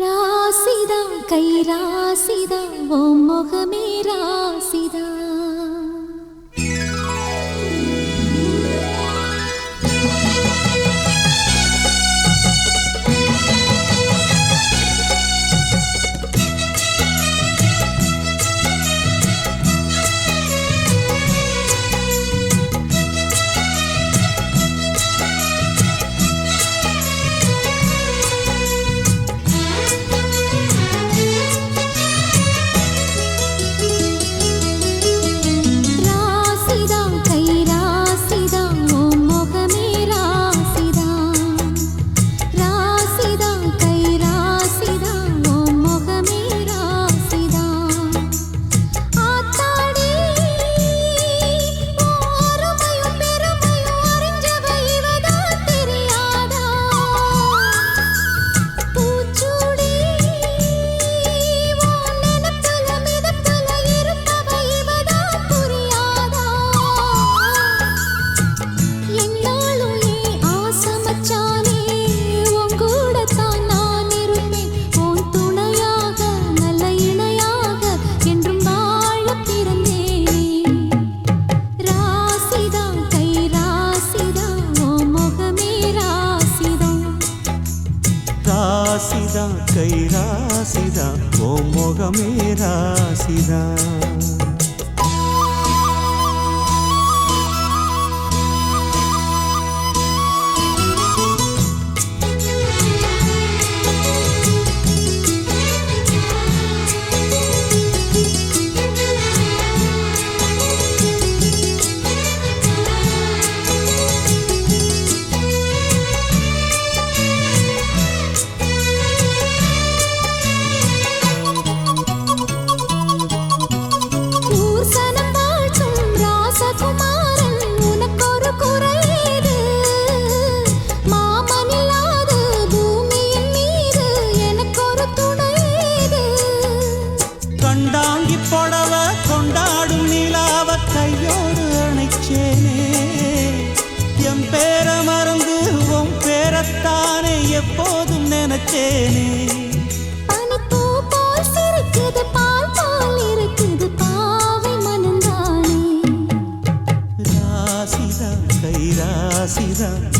ராசிதான் கை ராசிதான் ஓ முகமே ராசிதான். రాసిదా కై రాసిదా ఓ మొగమే రాసిదా.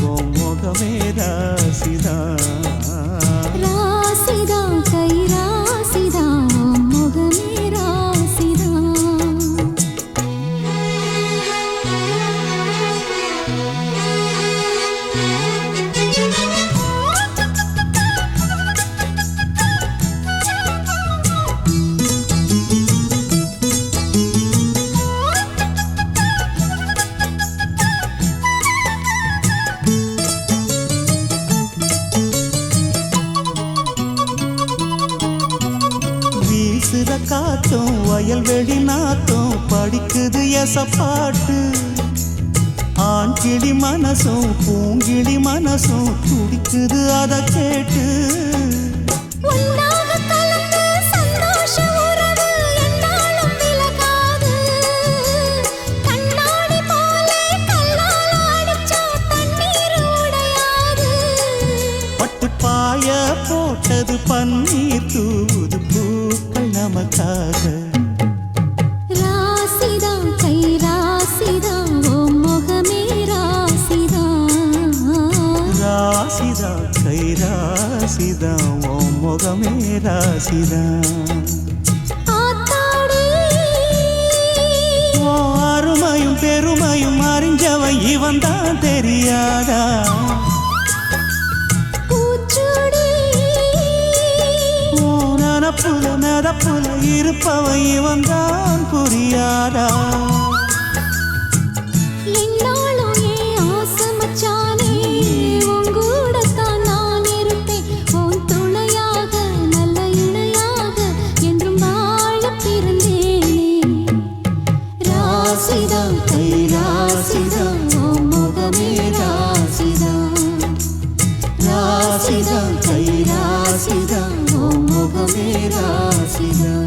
ఓ మొగమే రాసినా நாத்தம் வயல்வெளி நாத்தம் படிக்குது எசப்பாட்டு ஆண் கிளி மனசும் பூங்கிளி மனசும் துடிக்குது அதை கேட்டு. பாய போட்டது பன்னீர் தூ ராசிதா கை ராசிதா ஓம் முகமே ராசிதா. ஓ அருமையும் பெருமையும் அறிஞ்சவன் இவன் தான் தெரியாதா? ஓ நனப்புல நடப்புல இருப்பவன் இவன் தான் புரியாதா? కై రాసిదా ఓ మొగమే రాసిదా.